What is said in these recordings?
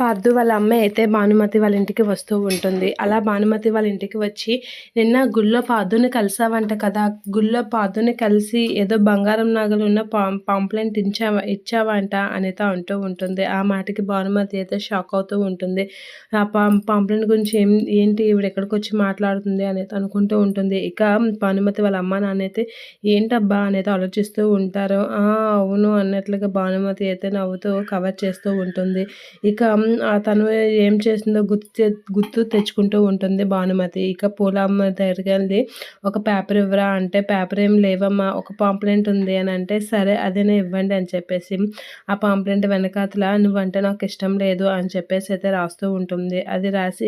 పార్దు వాళ్ళ అమ్మ అయితే భానుమతి వాళ్ళ ఇంటికి వస్తూ ఉంటుంది. అలా భానుమతి వాళ్ళ ఇంటికి వచ్చి నిన్న గుళ్ళో పాదుని కలిసావంట కదా గుళ్ళో పాదుని కలిసి ఏదో బంగారం నగలు ఉన్న పా పాంప్లెంట్ ఇచ్చావా ఇచ్చావంట అనేత అంటూ ఉంటుంది. ఆ మాటకి భానుమతి అయితే షాక్ అవుతూ ఉంటుంది. ఆ పా పాంప్లెంట్ గురించి ఏం ఏంటి? ఇవిడ ఎక్కడికి వచ్చి మాట్లాడుతుంది? అనేది అనుకుంటూ ఉంటుంది. ఇక భానుమతి వాళ్ళ అమ్మ నాన్న అయితే ఏంటబ్బా? అనేది ఆలోచిస్తూ ఉంటారు. అవును అన్నట్లుగా భానుమతి అయితే నవ్వుతూ కవర్ చేస్తూ ఉంటుంది. ఇక తను ఏం చేసిందో గుర్తు గుర్తు తెచ్చుకుంటూ ఉంటుంది భానుమతి. ఇక పూలమ్మ దగ్గరికి వెళ్ళి ఒక పేపర్ ఇవ్వరా అంటే పేపర్ ఏం లేవమ్మా ఒక పాంప్లెంట్ ఉంది అని అంటే సరే అదేనే ఇవ్వండి అని చెప్పేసి ఆ పాంప్లెంట్ వెనకాతల నువ్వంటే నాకు ఇష్టం లేదు అని చెప్పేసి అయితే రాస్తూ ఉంటుంది. అది రాసి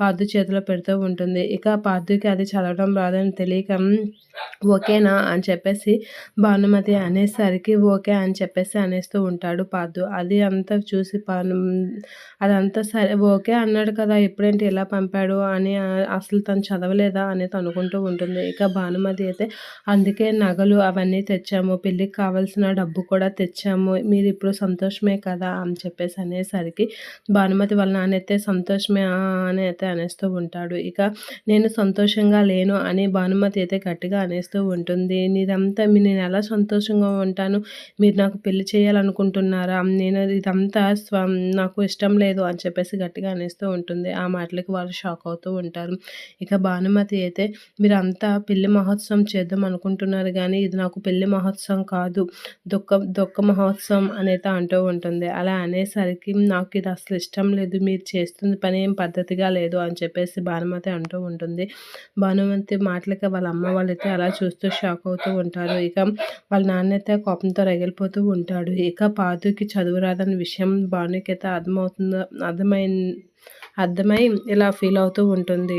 పాదు చేతిలో పెడుతూ ఉంటుంది. ఇక పాదుకి అది చదవడం రాదని తెలియక ఓకేనా అని చెప్పేసి భానుమతి అనేసరికి ఓకే అని చెప్పేసి అనేస్తూ ఉంటాడు పాదు అది అంతా చూసి పాను అదంతా సరే ఓకే అన్నాడు కదా ఎప్పుడేంటి ఇలా పంపాడు అని అసలు తను చదవలేదా అనేది అనుకుంటూ ఉంటుంది. ఇక భానుమతి అయితే అందుకే నగలు అవన్నీ తెచ్చాము పెళ్ళికి కావాల్సిన డబ్బు కూడా తెచ్చాము మీరు ఇప్పుడు సంతోషమే కదా అని చెప్పేసి అనేసరికి భానుమతి వాళ్ళ నానైతే సంతోషమే అని అయితే అనేస్తూ ఉంటాడు. ఇక నేను సంతోషంగా లేను అని భానుమతి అయితే గట్టిగా అనేస్తూ ఉంటుంది. ఇదంతా నేను ఎలా సంతోషంగా ఉంటాను? మీరు నాకు పెళ్ళి చేయాలనుకుంటున్నారా? నేను ఇదంతా స్వ నాకు ఇష్టం లేదు అని చెప్పేసి గట్టిగా అనేస్తూ ఉంటుంది. ఆ మాటలకి వాళ్ళు షాక్ అవుతూ ఉంటారు. ఇక భానుమతి అయితే మీరంతా పెళ్ళి మహోత్సవం చేద్దాం అనుకుంటున్నారు కానీ ఇది నాకు పెళ్ళి మహోత్సవం కాదు. దుఃఖ దుఃఖ మహోత్సవం అనేది అంటూ ఉంటుంది. అలా అనేసరికి నాకు ఇది అసలు ఇష్టం లేదు. మీరు చేస్తుంది పని ఏం పద్ధతిగా లేదు అని చెప్పేసి భానుమతి అంటూ ఉంటుంది. భానుమతి మాటలకి వాళ్ళ అమ్మ వాళ్ళైతే అలా చూస్తూ షాక్ అవుతూ ఉంటారు. ఇక వాళ్ళ నాన్న కోపంతో రగిలిపోతూ ఉంటాడు. ఇక పాదుకి చదువు రాదని విషయం భానుకైతే అర్థమవుతుందో అర్థమై అర్థమై ఇలా ఫీల్ అవుతూ ఉంటుంది.